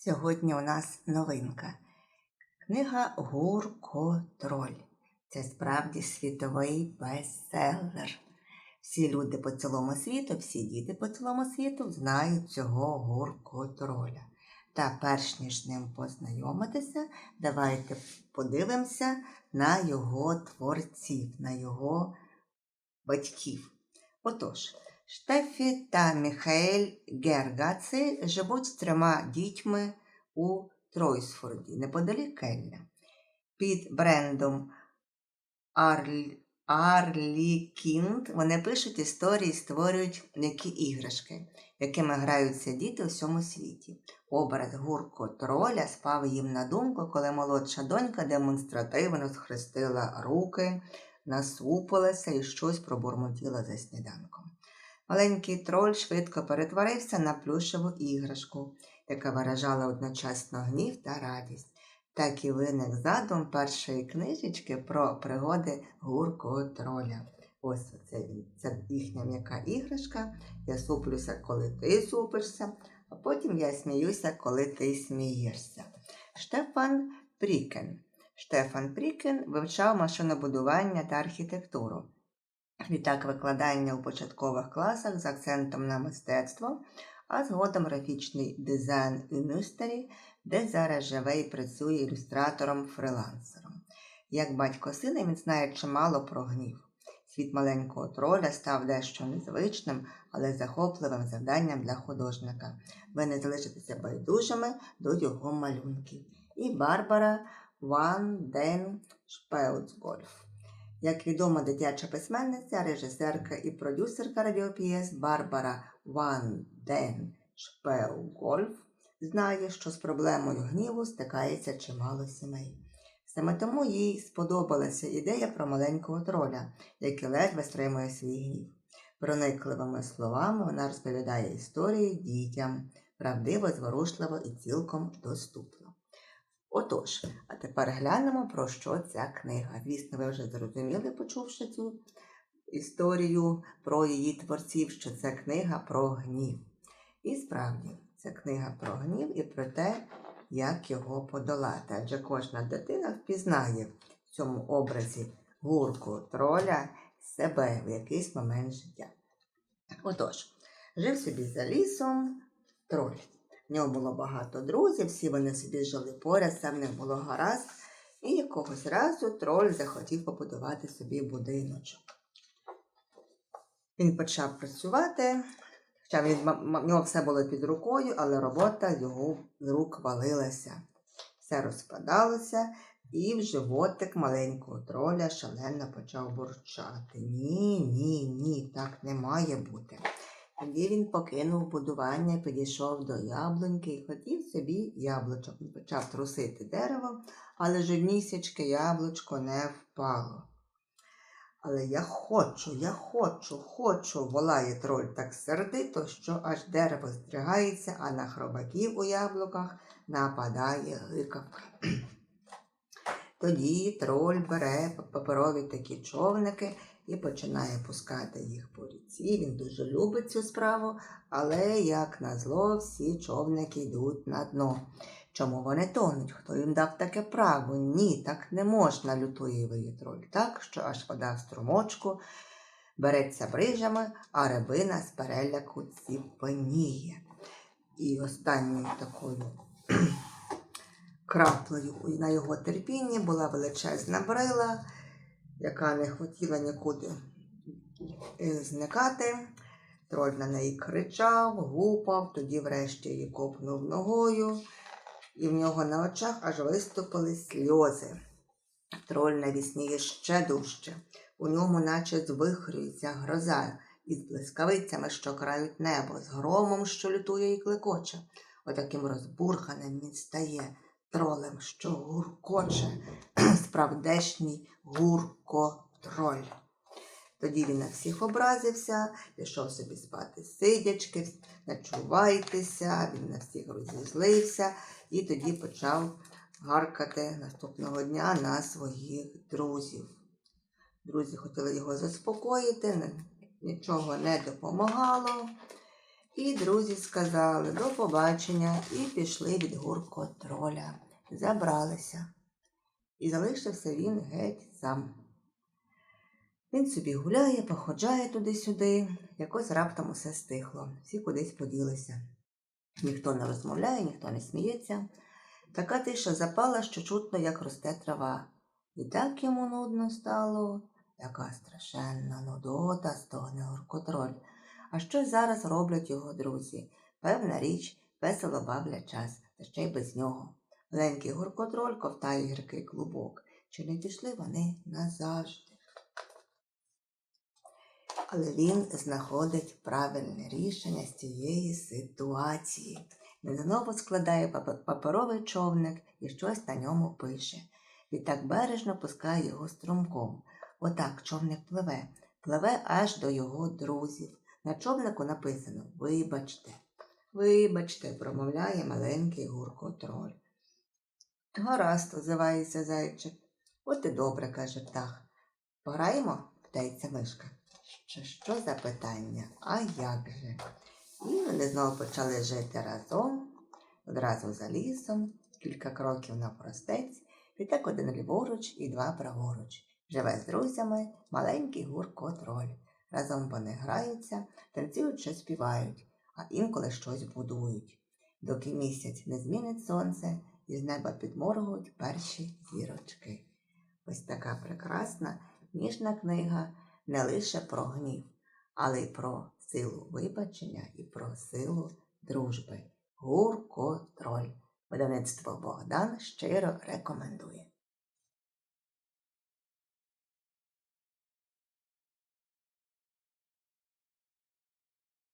Сьогодні у нас новинка. Книга Гуркотроль. Це справді світовий бестселер. Всі люди по цілому світу, всі діти по цілому світу знають цього гуркотроля. Та перш ніж ним познайомитися, давайте подивимося на його творців, на його батьків. Отож, Штефі та Міхаель Гергаці живуть з трьома дітьми у Тройсфорді, неподалік Келля. Під брендом Арль... Арлікінд вони пишуть історії, створюють м'які іграшки, якими граються діти у всьому світі. Образ гурко троля спав їм на думку, коли молодша донька демонстративно схрестила руки, насупилася і щось пробурмотіла за сніданком. Маленький троль швидко перетворився на плюшеву іграшку, яка виражала одночасно гнів та радість. Так і виник задум першої книжечки про пригоди гуркого троля. Ось це це їхня м'яка іграшка. Я суплюся, коли ти супишся, а потім я сміюся, коли ти смієшся. Штефан Прікен. Штефан Прікен вивчав машинобудування та архітектуру. Відтак викладання у початкових класах з акцентом на мистецтво, а згодом графічний дизайн у Мюстері, де зараз живе і працює ілюстратором-фрилансером. Як батько сина він знає чимало про гнів. Світ маленького троля став дещо незвичним, але захопливим завданням для художника. Ви не залишитеся байдужими до його малюнків. І Барбара Ван Ден Шпеуцгольф. Як відома дитяча письменниця, режисерка і продюсерка радіопієс Барбара Ван Ден Шпеугольф знає, що з проблемою гніву стикається чимало сімей. Саме тому їй сподобалася ідея про маленького троля, який ледве стримує свій гнів. Проникливими словами вона розповідає історії дітям, правдиво, зворушливо і цілком доступно. Отож, тепер глянемо, про що ця книга. Звісно, ви вже зрозуміли, почувши цю історію про її творців, що це книга про гнів. І справді, це книга про гнів і про те, як його подолати. Адже кожна дитина впізнає в цьому образі гурку троля себе в якийсь момент життя. Отож, жив собі за лісом троль. В нього було багато друзів, всі вони собі жили поряд, все в них було гаразд, і якогось разу троль захотів побудувати собі будиночок. Він почав працювати, хоча він, в нього все було під рукою, але робота його з рук валилася. Все розпадалося, і в животик маленького троля шалено почав бурчати. Ні, ні, ні, так не має бути. Тоді він покинув будування, підійшов до яблуньки і хотів собі яблучок. Він почав трусити дерево, але жоднісічки яблучко не впало. Але я хочу, я хочу, хочу, волає троль так сердито, що аж дерево стригається, а на хробаків у яблуках нападає гикавка. Тоді троль бере паперові такі човники і починає пускати їх по ріці. Він дуже любить цю справу, але, як назло, всі човники йдуть на дно. Чому вони тонуть? Хто їм дав таке право? Ні, так не можна, лютує виє троль, так, що аж вода в струмочку береться брижами, а рибина з переляку ціпеніє. І останньою такою краплею на його терпінні була величезна брила, яка не хотіла нікуди е, зникати. Троль на неї кричав, гупав, тоді врешті її копнув ногою, і в нього на очах аж виступили сльози. Троль навісніє ще дужче. У ньому наче звихрюється гроза із блискавицями, що крають небо, з громом, що лютує і кликоче. Отаким розбурханим він стає тролем, що гуркоче, справдешній гурко-троль. Тоді він на всіх образився, пішов собі спати сидячки, начувайтеся, він на всіх розізлився і тоді почав гаркати наступного дня на своїх друзів. Друзі хотіли його заспокоїти, нічого не допомагало. І друзі сказали до побачення і пішли від гуркотроля. Забралися. І залишився він геть сам. Він собі гуляє, походжає туди-сюди, якось раптом усе стихло, всі кудись поділися. Ніхто не розмовляє, ніхто не сміється. Така тиша запала, що чутно, як росте трава. І так йому нудно стало, яка страшенна нудота стогне гуркотроль. А що зараз роблять його друзі? Певна річ, весело бавлять час, та ще й без нього. Ленький гуркотроль ковтає гіркий клубок. Чи не пішли вони назавжди? Але він знаходить правильне рішення з цієї ситуації. Він знову складає паперовий човник і щось на ньому пише. Відтак бережно пускає його струмком. Отак човник пливе, пливе аж до його друзів. На човнику написано Вибачте. Вибачте, промовляє маленький гуркотроль. Гаразд, озивається зайчик. От і добре, каже птах. Пограємо? питається мишка. Що, що за питання? А як же? І вони знову почали жити разом, одразу за лісом, кілька кроків навпростець, відтак один ліворуч і два праворуч. Живе з друзями маленький гуркотроль. Разом вони граються, танцюють чи співають, а інколи щось будують. Доки місяць не змінить сонце, і з неба підморгують перші зірочки. Ось така прекрасна, ніжна книга не лише про гнів, але й про силу вибачення і про силу дружби. Гуркотроль. Видавництво Богдан щиро рекомендує.